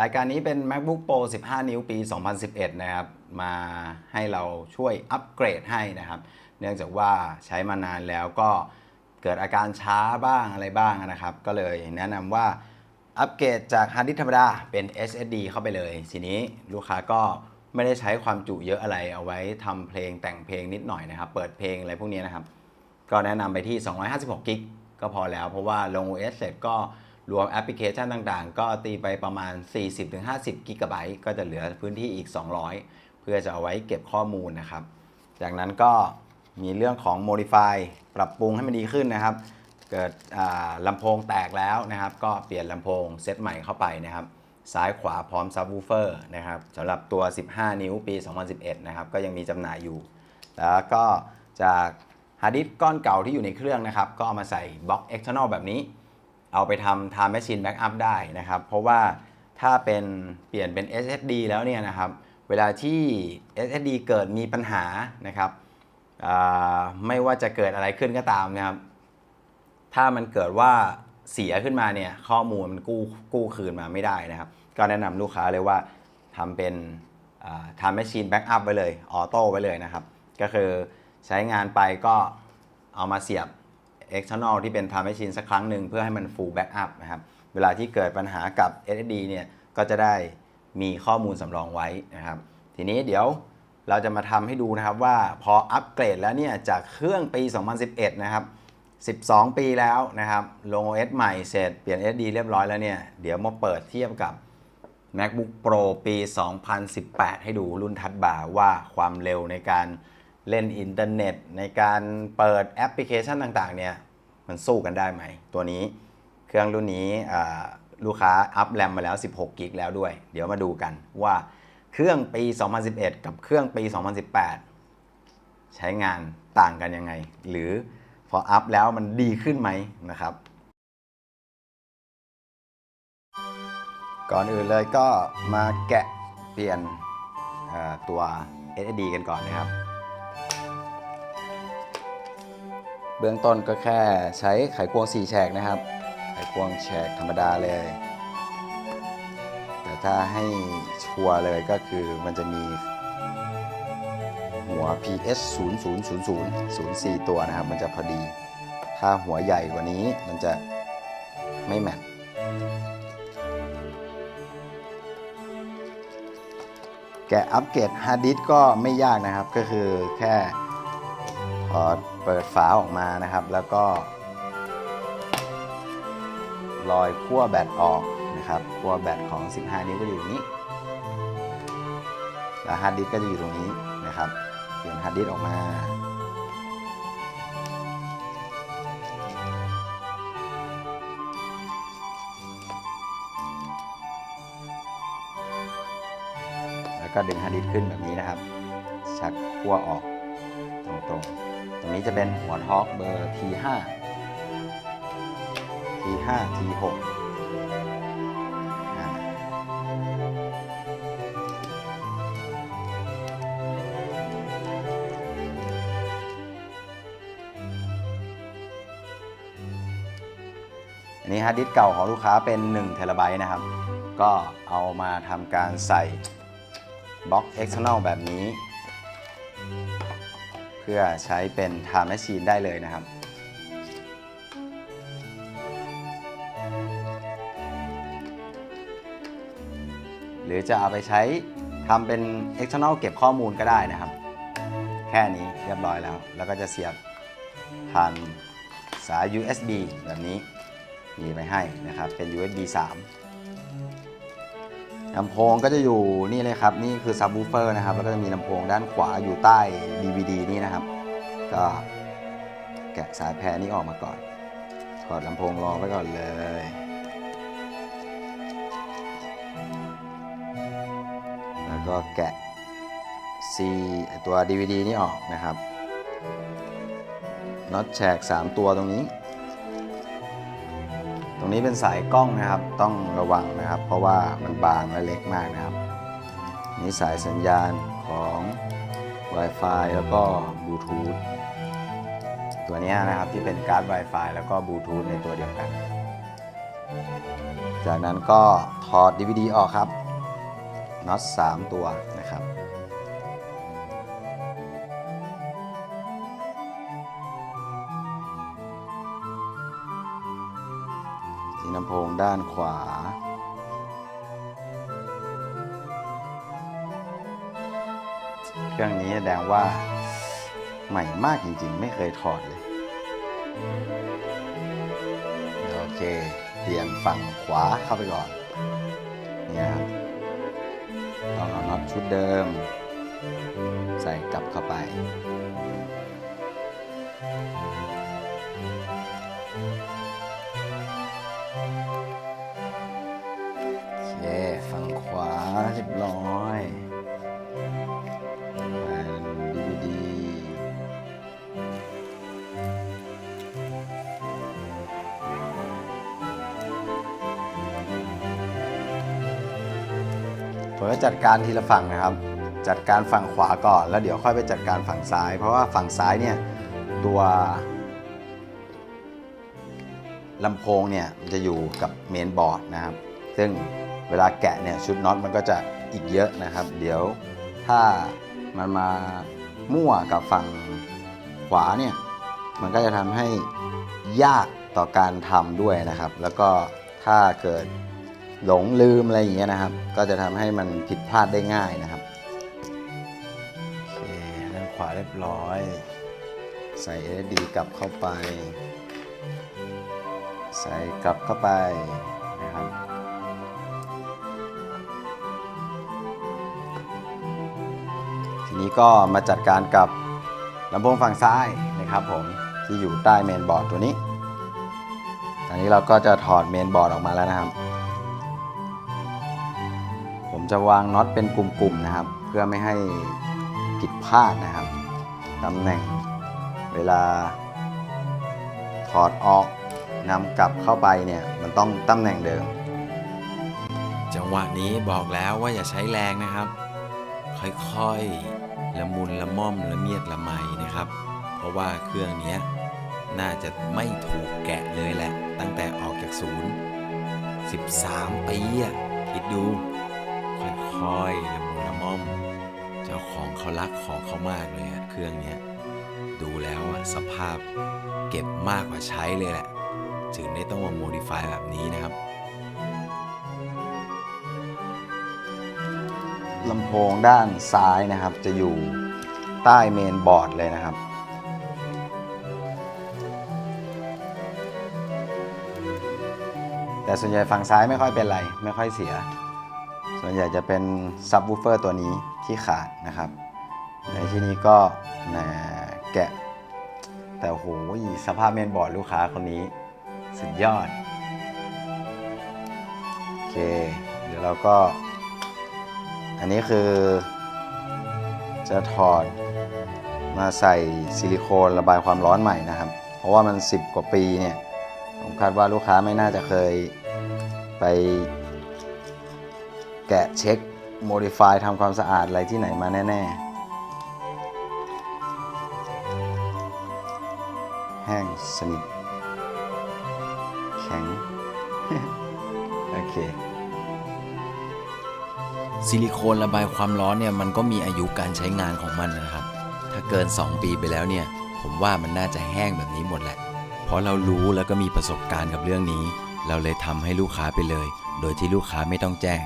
รายการนี้เป็น MacBook Pro 15 นิ้วปี 2011 นะครับ มาให้เราช่วยอัปเกรดให้นะครับ เนื่องจากว่าใช้มานานแล้วก็เกิดอาการช้าบ้างอะไรบ้างนะครับ ก็เลยแนะนำว่าอัปเกรดจากฮาร์ดดิสก์ธรรมดาเป็น SSD เข้าไปเลย ทีนี้ลูกค้าก็ไม่ได้ใช้ความจุเยอะอะไรเอาไว้ทำเพลงแต่งเพลงนิดหน่อยนะครับ เปิดเพลงอะไรพวกนี้นะครับ ก็แนะนำไปที่ 256กิกก็พอแล้วเพราะว่าลง OS เสร็จก็ รวมแอปพลิเคชันต่างๆ ก็ตีไปประมาณ 40-50กิกะไบต์ก็จะเหลือพื้นที่อีก 200 เพื่อจะเอาไว้เก็บข้อมูลนะครับ จากนั้นก็มีเรื่องของ Modify ปรับปรุงให้มันดีขึ้นนะครับ เกิดลำโพงแตกแล้วนะครับ ก็เปลี่ยนลำโพงเซตใหม่เข้าไปนะครับ ซ้ายขวาพร้อมซับวูเฟอร์นะครับสำหรับตัว 15 นิ้วปี 2011 นะครับ ก็ยังมีจำหน่ายอยู่ แล้วก็จากฮาร์ดดิสก์ก้อนเก่าที่อยู่ในเครื่องนะครับ ก็เอามาใส่บล็อก external แบบนี้ เอาไปทำ time machine backup ได้นะครับ เพราะว่าถ้าเป็นเปลี่ยนเป็น SSD แล้วเนี่ยนะครับ เวลาที่ SSD เกิดมีปัญหานะครับไม่ว่าจะเกิดอะไรขึ้นก็ตามนะครับ ถ้ามันเกิดว่าเสียขึ้นมาเนี่ยข้อมูลมันกู้กู้คืนมาไม่ได้นะครับ ก็แนะนำลูกค้าเลยว่าทำเป็นทำแมชชีนแบ็กอัพไว้เลย ออโต้ไว้เลยนะครับ ก็คือใช้งานไปก็เอามาเสียบ external ที่เป็น time machine สักครั้งหนึ่งเพื่อให้มัน full backup นะครับ เวลาที่เกิดปัญหากับ SSD เนี่ยก็จะได้มีข้อมูลสำรองไว้นะครับ ทีนี้เดี๋ยวเราจะมาทำให้ดูนะครับว่าพออัปเกรดแล้วเนี่ยจากเครื่องปี 2011 นะครับ 12 ปีแล้วนะครับ ลง OS ใหม่เสร็จเปลี่ยน SD เรียบร้อยแล้วเนี่ย เดี๋ยวมาเปิดเทียบกับ MacBook Pro ปี 2018 ให้ดูรุ่นทัดบาว่าความเร็วในการ เล่นอินเทอร์เน็ต ในการเปิดแอปพลิเคชันต่างๆเนี่ยมันสู้กันได้ไหม ตัวนี้เครื่องรุ่นนี้ลูกค้าอัพแรมมาแล้ว 16 กิกแล้วด้วย เดี๋ยวมาดูกันว่าเครื่องปี 2011 กับเครื่องปี 2018 ใช้งานต่างกันยังไง หรือพออัพแล้วมันดีขึ้นไหมนะครับ ก่อนอื่นเลยก็มาแกะเปลี่ยนตัว SSD กันก่อนนะครับ เบื้องต้นก็แค่ใช้ไขควง4แฉกนะครับ ไขควงแฉกธรรมดาเลย แต่ถ้าให้ชัวร์เลยก็คือมันจะมีหัว PS 0 0 0 0 0 4 ตัวนะครับ มันจะพอดี ถ้าหัวใหญ่กว่านี้มันจะไม่แมทแกะอัปเกรดฮาร์ดดิสก็ไม่ยากนะครับ ก็คือแค่ อเปิดฝาออกมานะครับ แล้วก็ลอยขั้วแบตออกนะครับขั้วแบตของ 15 นิ้วก็อยู่ตรงนี้ แล้วฮาร์ดดิสก์ก็จะอยู่ตรงนี้นะครับ เปลี่ยนฮาร์ดดิสก์ออกมา แล้วก็ดึงฮาร์ดดิสขึ้นแบบนี้นะครับ ชักขั้วออกตรงๆ รงนี้จะเป็นหัวท็อกเบอร์ T5 T5 T6 อ่าอันนี้ฮาร์ดดิสก์เก่าของลูกค้าเป็น1เทราไบต์นะครับ ก็เอามาทำการใส่บล็อก external แบบนี้ พื่อใช้เป็น time machine ได้เลยนะครับ หรือจะเอาไปใช้ทำเป็น external เก็บข้อมูลก็ได้นะครับ แค่นี้เรียบร้อยแล้ว แล้วก็จะเสียบผ่านสาย USB แบบนี้มีไปให้นะครับ เป็น USB 3 ลำโพงก็จะอยู่นี่เลยครับ นี่คือซับวูเฟอร์นะครับ แล้วก็จะมีลำโพงด้านขวาอยู่ใต้ DVD นี่นะครับ ก็แกะสายแพรนี้ออกมาก่อน ถอดลำโพงรอไว้ก่อนเลย แล้วก็แกะ C ตัว DVD นี่ออกนะครับน็อตแฉก3 ตัวตรงนี้ ตรงนี้เป็นสายกล้องนะครับ ต้องระวังนะครับ เพราะว่ามันบางและเล็กมากนะครับ นี่สายสัญญาณของ Wi-Fi แล้วก็บลูทูธตัวนี้นะครับที่เป็นการ์ด Wi-Fi แล้วก็บลูทูธในตัวเดียวกัน จากนั้นก็ถอด DVD ออกครับน็อต3ตัวนะครับ ที่ลำโพงด้านขวา เครื่องนี้แสดงว่า ใหม่มากจริงๆ ไม่เคยถอดเลย โอเค เปลี่ยนฝั่งขวาเข้าไปก่อน เนี่ยครับต้องเอาน็อตชุดเดิม ใส่กลับเข้าไป เรียบร้อยแผ่นดีดีผมจะจัดการทีละฝั่งนะครับ จัดการฝั่งขวาก่อน แล้วเดี๋ยวค่อยไปจัดการฝั่งซ้าย เพราะว่าฝั่งซ้ายเนี่ยตัวลำโพงเนี่ยมันจะอยู่กับเมนบอร์ดนะครับ ซึ่ง เวลาแกะเนี่ยชุดน็อตมันก็จะอีกเยอะนะครับ เดี๋ยวถ้ามันมามั่วกับฝั่งขวาเนี่ยมันก็จะทำให้ยากต่อการทำด้วยนะครับ แล้วก็ถ้าเกิดหลงลืมอะไรอย่างเงี้ยนะครับ ก็จะทำให้มันผิดพลาดได้ง่ายนะครับโอเคด้านขวาเรียบร้อย ใส่ SD กลับเข้าไป ใส่กลับเข้าไปนะครับ นี้ก็มาจัดการกับลำโพงฝั่งซ้ายนะครับผมที่อยู่ใต้เมนบอร์ดตัวนี้ ตอนนี้เราก็จะถอดเมนบอร์ดออกมาแล้วนะครับ ผมจะวางน็อตเป็นกลุ่มๆนะครับ เพื่อไม่ให้ผิดพลาดนะครับตำแหน่งเวลาถอดออกนำกลับเข้าไปเนี่ยมันต้องตำแหน่งเดิม จังหวะนี้บอกแล้วว่าอย่าใช้แรงนะครับ ค่อยๆ ละมุนละม่อมละเมียดละไมนะครับ เพราะว่าเครื่องนี้น่าจะไม่ถูกแกะเลยแหละ ตั้งแต่ออกจากศูนย์ 13 ปีอะคิดดู ค่อยๆละมุนละม่อม เจ้าของเขารักของเขามากเลยอะเครื่องนี้ดูแล้วอะสภาพเก็บมากกว่าใช้เลยแหละจึงได้ต้องมาโมดิฟายแบบนี้นะครับ ลำโพงด้านซ้ายนะครับ จะอยู่ใต้เมนบอร์ดเลยนะครับ แต่ส่วนใหญ่ฝั่งซ้ายไม่ค่อยเป็นไร ไม่ค่อยเสีย ส่วนใหญ่จะเป็นซับวูเฟอร์ตัวนี้ที่ขาดนะครับ ในที่นี้ก็แหมแกะ แต่โหสภาพเมนบอร์ดลูกค้าคนนี้ สุดยอด โอเค เดี๋ยวเราก็ อันนี้คือจะถอดมาใส่ซิลิโคนระบายความร้อนใหม่นะครับ เพราะว่ามัน 10 กว่าปีเนี่ยผมคาดว่าลูกค้าไม่น่าจะเคยไปแกะเช็คโมดิฟายทำความสะอาดอะไรที่ไหนมาแน่ๆ แห้งสนิทแข็ง โอเค ซิลิโคนระบายความร้อนเนี่ยมันก็มีอายุการใช้งานของมันนะครับ ถ้าเกิน 2 ปีไปแล้วเนี่ย ผมว่ามันน่าจะแห้งแบบนี้หมดแหละ เพราะเรารู้แล้วก็มีประสบการณ์กับเรื่องนี้ เราเลยทำให้ลูกค้าไปเลย โดยที่ลูกค้าไม่ต้องแจ้ง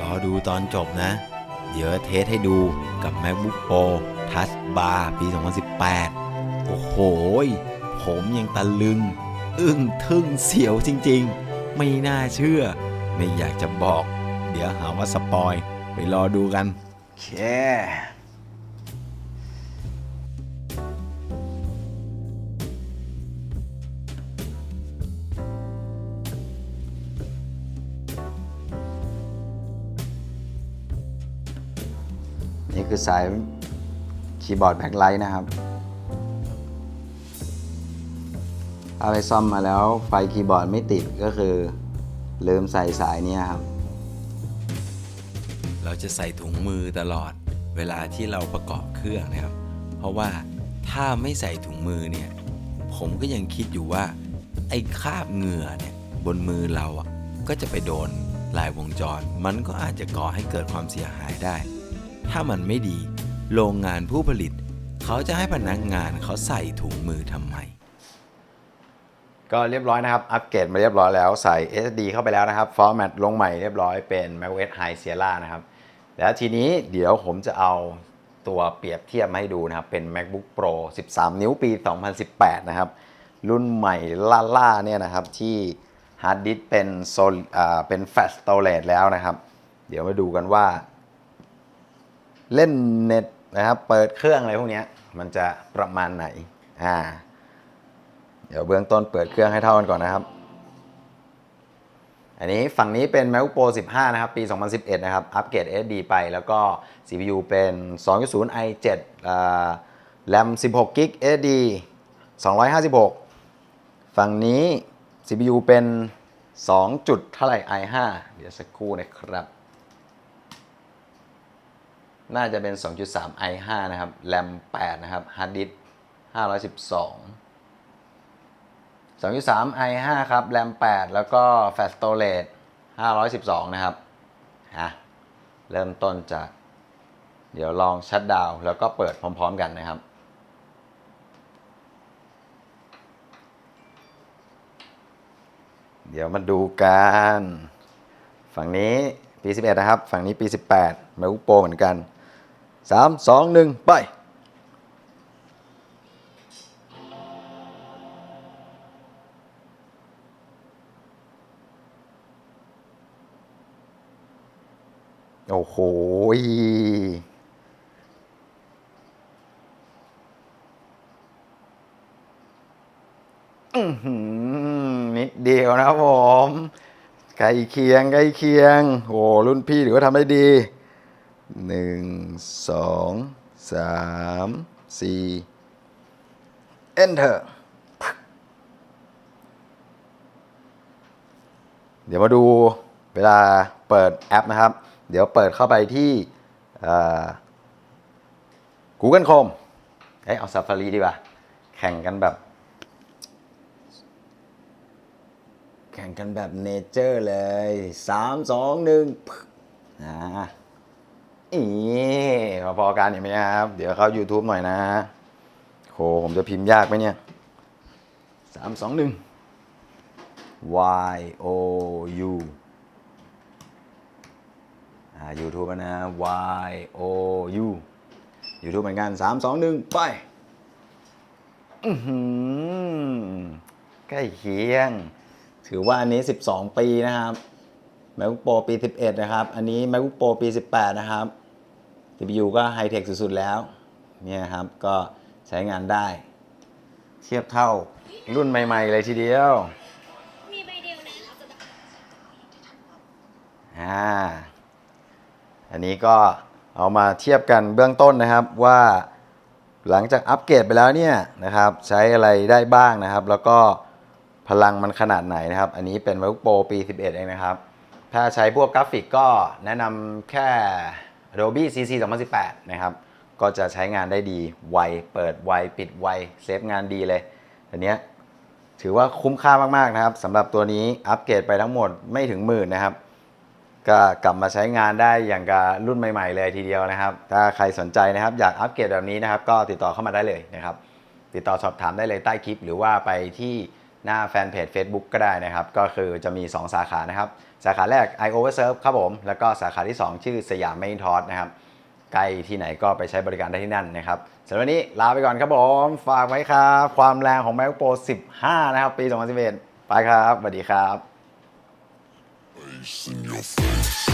รอดูตอนจบนะ เดี๋ยวเทสให้ดูกับ MacBook Pro Touch Bar ปี 2018 โอ้โห ผมยังตะลึง อึ้งทึ่งเสียวจริงๆ ไม่น่าเชื่อ ไม่อยากจะบอก เดี๋ยวหาว่าสปอย ไปรอดูกันโอเคนี่คือสายคีย์บอร์ดแบ็คไลท์นะครับ เอาไปซ่อมมาแล้วไฟคีย์บอร์ดไม่ติดก็คือ ลืมใส่สายเนี้ครับ เราจะใส่ถุงมือตลอดเวลาที่เราประกอบเครื่องนะครับ เพราะว่าถ้าไม่ใส่ถุงมือเนี่ย ผมก็ยังคิดอยู่ว่า ไอ้คราบเหงื่อเนี่ยบนมือเราอะก็จะไปโดนลายวงจร มันก็อาจจะก่อให้เกิดความเสียหายได้ ถ้ามันไม่ดี โรงงานผู้ผลิต เขาจะให้พนักงานเขาใส่ถุงมือทำไม ก็เรียบร้อยนะครับ อัปเกรดมาเรียบร้อยแล้วใส่ SD เข้าไปแล้วนะครับฟอร์แมตลงใหม่เรียบร้อยเป็น macOS High Sierra นะครับ แล้วทีนี้เดี๋ยวผมจะเอาตัวเปรียบเทียบให้ดูนะครับ เป็น MacBook Pro 13 นิ้วปี 2018 นะครับ รุ่นใหม่ล่าๆเนี่ยนะครับที่ฮาร์ดดิสเป็นโซลเป็น Flash Storage แล้วนะครับ เดี๋ยวมาดูกันว่า เล่นเน็ตนะครับ เปิดเครื่องอะไรพวกนี้มันจะประมาณไหนอ่า เดี๋ยวเบื้องต้นเปิดเครื่องให้เท่ากันก่อนนะครับ อันนี้ฝั่งนี้เป็น MacBook Pro 15 นะครับ ปี 2011 นะครับ อัปเกรด SD ไปแล้วก็ CPU เป็น 2.0 i7 อ่า RAM 16 GB SD 256 ฝั่งนี้ CPU เป็น 2 จุดเท่าไหร่ i5 เดี๋ยวสักครู่นะครับ น่าจะเป็น 2.3 i5 นะครับ RAM 8นะครับ Hard Disk 512 2.3 i5 ครับ RAM 8แล้วก็ Flash Storage 512 นะครับฮะเริ่มต้นจาก เดี๋ยวลองชัดดาวแล้วก็เปิดพร้อม ๆ กันนะครับ เดี๋ยวมาดูกัน ฝั่งนี้ปี 11 นะครับ ฝั่งนี้ปี 18 MacBook Pro เหมือนกัน 3 2 1 ไป อ้โหยอื้อหือนิดเดียวนะผมใกล้เคียงใกล้เคียงโอ้รุ่นพี่ถือว่าทำได้ดีหนึ่งสองสามสี่ enter เดี๋ยวมาดูเวลาเปิดแอปนะครับ เดี๋ยวเปิดเข้าไปที่ Google Chrome เอ้ยเอา Safari ดีกว่า แข่งกันแบบ แข่งกันแบบเนเจอร์เลย 3 2 1อ่าอีพอๆกันเห็นไหมครับ เดี๋ยวเข้า YouTube หน่อยนะโหผมจะพิมพ์ยากไหมเนี่ย3 2 1 Y O U อ่า YouTube นะ Y O U YouTube เหมือนกัน3 2 1ไปอือหือใกล้เคียง ถือว่าอันนี้ 12 ปีนะครับ MacBook Pro ปี 11 นะครับ อันนี้ MacBook Pro ปี 18 นะครับ CPU ก็ไฮเทคสุดๆแล้ว เนี่ยครับ ก็ใช้งานได้ เทียบเท่ารุ่นใหม่ ๆ เลยทีเดียว มีใบเดียวนะเอาจะ อันนี้ก็เอามาเทียบกันเบื้องต้นนะครับว่าหลังจากอัปเกรดไปแล้วเนี่ยนะครับใช้อะไรได้บ้างนะครับ แล้วก็พลังมันขนาดไหนนะครับ อันนี้เป็น MacBook Pro ปี 11 เองนะครับ ถ้าใช้พวกกราฟิกก็แนะนำแค่ Adobe CC 2018 นะครับ ก็จะใช้งานได้ดีไวเปิดไวปิดไวเซฟงานดีเลยอันเนี้ยถือว่าคุ้มค่ามากๆนะครับสำหรับตัวนี้อัปเกรดไปทั้งหมดไม่ถึงหมื่นนะครับ ก็กลับมาใช้งานได้อย่างกับรุ่นใหม่ๆ เลยทีเดียวนะครับ ถ้าใครสนใจนะครับอยากอัปเกรดแบบนี้นะครับ ก็ติดต่อเข้ามาได้เลยนะครับ ติดต่อสอบถามได้เลยใต้คลิป หรือว่าไปที่หน้าแฟนเพจ Facebook ก็ได้นะครับ ก็คือจะมี 2 สาขานะครับ สาขาแรก i Overserve ครับผม แล้วก็สาขาที่ 2 ชื่อสยามไม่ทอสนะครับใกล้ที่ไหนก็ไปใช้บริการได้ที่นั่นนะครับสำหรับวันนี้ลาไปก่อนครับผม ฝากไว้ครับ ความแรงของ MacBook Pro 15 นะครับ ปี 2011 ไปครับสวัสดีครับ Face in your face.